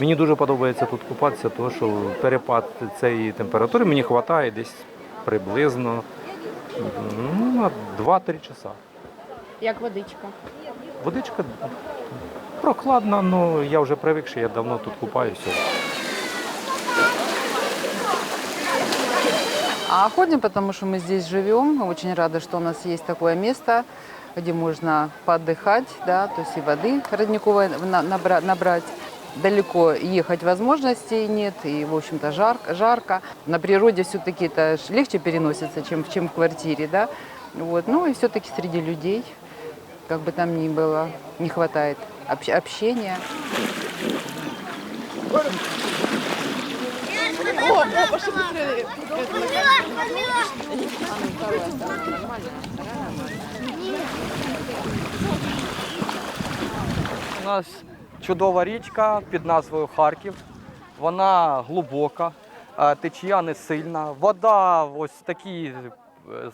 Мені дуже подобається тут купатися, тому що перепад цієї температури мені вистачає десь приблизно ну, на 2-3 часа. Як водичка. Водичка прохладна, але я вже привикший, я давно тут купаюся. А ходим, потому что мы здесь живем. Мы очень рады, что у нас есть такое место, где можно поотдыхать, да, то есть и воды родниковой на- набра- набрать. Далеко ехать возможностей нет, и, в общем-то, жарко. жарко. На природе все-таки это ж легче переносится, чем, чем в квартире, да. Вот. Ну и все-таки среди людей, как бы там ни было, не хватает общ- общения. У нас чудова річка під назвою Харків. Вона глибока, течія не сильна. Вода ось такі е,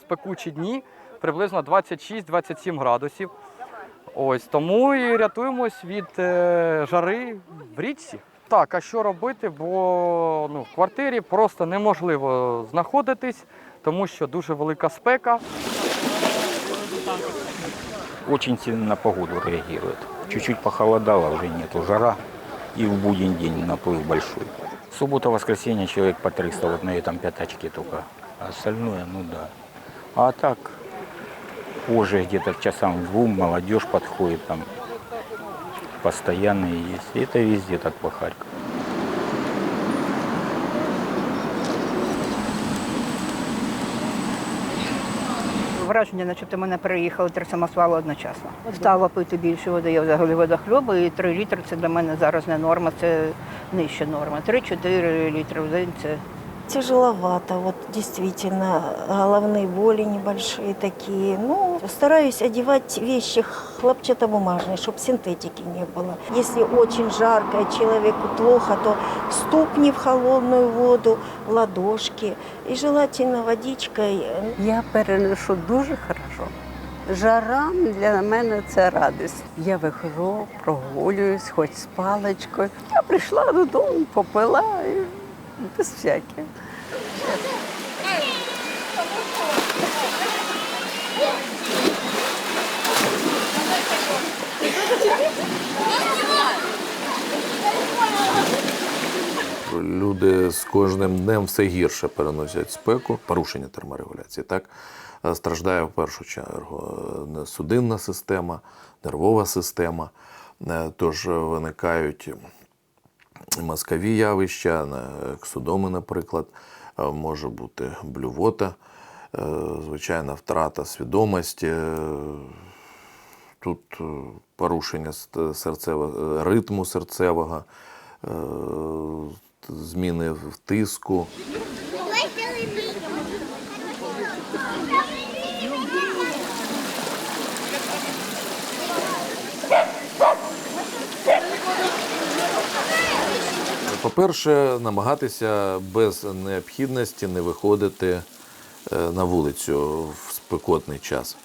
спекучі дні приблизно 26-27 градусів. Ось тому і рятуємось від е, жари в річці. Так, а що робити? Бо ну, в квартирі просто неможливо знаходитись, тому що дуже велика спека. очень сильно на погоду реагирует. Чуть-чуть похолодало, уже нету жара, и в будний день наплыв большой. Суббота-воскресенье человек по 300, вот на этом пятачке только. А Остальное, ну да. А так, позже где-то к часам двум молодежь подходит там, постоянно есть. И это везде так по Харькову. Враження, начебто мене переїхали три самосвали одночасно. Стала пити більше води, я взагалі водохльоба, і 3 літри це для мене зараз не норма, це нижча норма. 3-4 літри в день це Тяжеловато, вот действительно, головные боли небольшие такие. Ну, стараюсь одевать вещи хлопчатобумажные, чтобы синтетики не было. Если очень жарко, и человеку плохо, то ступни в холодную воду, ладошки. И желательно водичкой. Я переношу дуже хорошо. Жара для мене це радість. Я виходжу, прогулююсь, хоч з паличкою. Я прийшла додому, попила і без всяких. Люди з кожним днем все гірше переносять спеку, порушення терморегуляції. Так Е, страждає в першу чергу е, судинна система, нервова система. Е, Тож виникають мозкові явища, ексудоми, наприклад, Е, може бути блювота, е, звичайна втрата свідомості. е, Тут порушення серцевого ритму серцевого, зміни в тиску. По-перше, намагатися без необхідності не виходити е, на вулицю в спекотний час.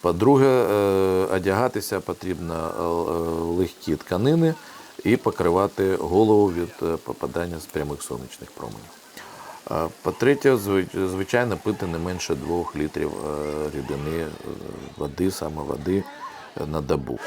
По-друге, е, одягатися потрібно е, легкі тканини і покривати голову від попадання з прямих сонячних променів. По-третє, зви- звичайно, пити не менше двох літрів рідини води, саме води на добу.